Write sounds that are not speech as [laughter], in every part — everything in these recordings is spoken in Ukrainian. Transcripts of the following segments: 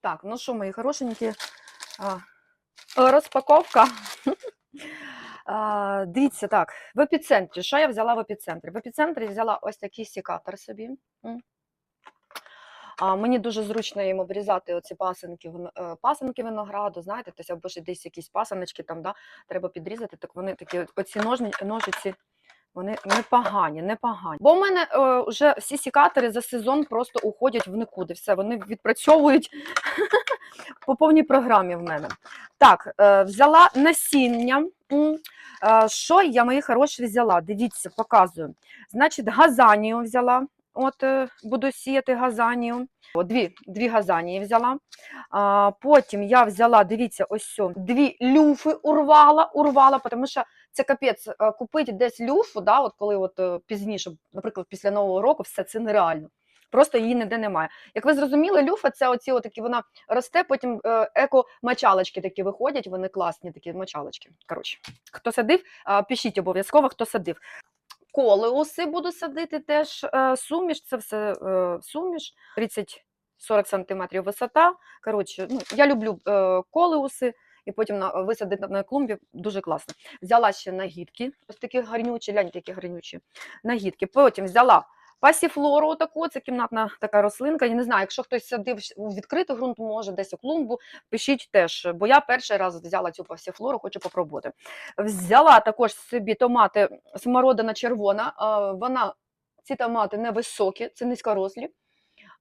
Так, ну що, мої хорошенькі, розпаковка. [laughs] Дивіться, так, в епіцентрі. Що я взяла в епіцентрі? В епіцентрі взяла ось такий сікатор собі. А, мені дуже зручно їм обрізати оці пасинки, е, пасинки винограду, знаєте, тобто або ж десь якісь пасиночки там, да, треба підрізати, так вони такі, оці ножні, ножиці, вони непогані, непогані. Бо в мене е, вже всі сікатори за сезон просто уходять в нікуди. Все, вони відпрацьовують [laughs] по повній програмі в мене. Так, е, взяла насіння. Е, Що я, мої хороші, взяла? Дивіться, показую. Значить, газанію взяла. От е, буду сіяти газанію. Дві, дві газанії взяла. А, потім я взяла, дивіться, ось сьо, дві люфи урвала, урвала, тому що це капець, е, купити десь люфу, да, от коли от, е, пізніше, наприклад, після Нового року, все це нереально. Просто її ніде немає. Як ви зрозуміли, люфа це оці отакі, вона росте, потім е, еко-мочалочки такі виходять, вони класні такі мочалочки. Коротше, хто садив, пишіть обов'язково, хто садив. Колеуси буду садити теж е, суміш, це все е, суміш, 30-40 см висота. Коротше, ну, я люблю е, колеуси, і потім на, висадити на клумбі дуже класно. Взяла ще нагідки, ось такі гарнючі, гляньте, які гарнючі нагідки. Потім взяла пасіфлору таку, це кімнатна така рослинка. Я не знаю, якщо хтось садив у відкритий ґрунт, може десь у клумбу, пишіть теж, бо я перший раз взяла цю пасіфлору, хочу попробувати. Взяла також собі томати смородина червона. Вона, ці томати невисокі, це низькорослі.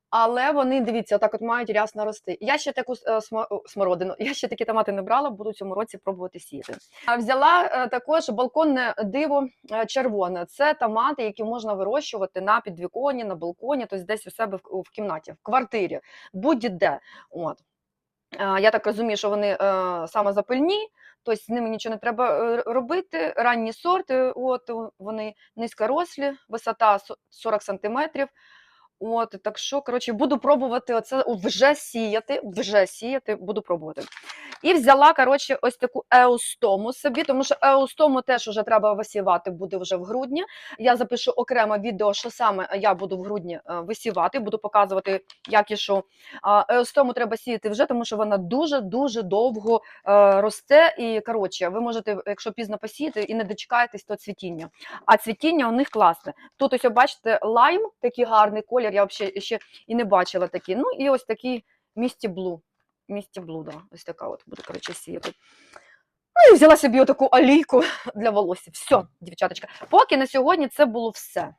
Але вони, дивіться, так от мають рясно рости. Я ще таку е, смо- смородину, [laughs] я ще такі томати не брала, буду цьому році пробувати сіяти. Взяла е, також балконне диво е, червоне. Це томати, які можна вирощувати на підвіконні, на балконі, тобто десь у себе в, кімнаті, в квартирі, будь-де. От. Я так розумію, що вони е, самозапильні, тобто з ними нічого не треба робити. Ранні сорти, от вони низькорослі, висота со- 40 сантиметрів. От, так що, коротше, буду пробувати оце вже сіяти, вже сіяти, буду пробувати. І взяла, коротше, ось таку еустому собі, тому що еустому теж вже треба висівати, буде вже в грудні. Я запишу окремо відео, що саме я буду в грудні е, висівати, буду показувати, як і що. А, Еостому треба сіяти вже, тому що вона дуже-дуже довго е, росте. І, коротше, ви можете, якщо пізно посіяти і не дочекаєтесь, то цвітіння. А цвітіння у них класне. Тут ось, бачите, лайм, такий гарний колір, я взагалі ще і не бачила такі. Ну і ось такий місті блу. Місті блу, да. ось така от буде, коротше, сіяти. Ну і взяла собі отаку олійку [laughs] для волосся. Все, дівчаточка. Поки на сьогодні це було все.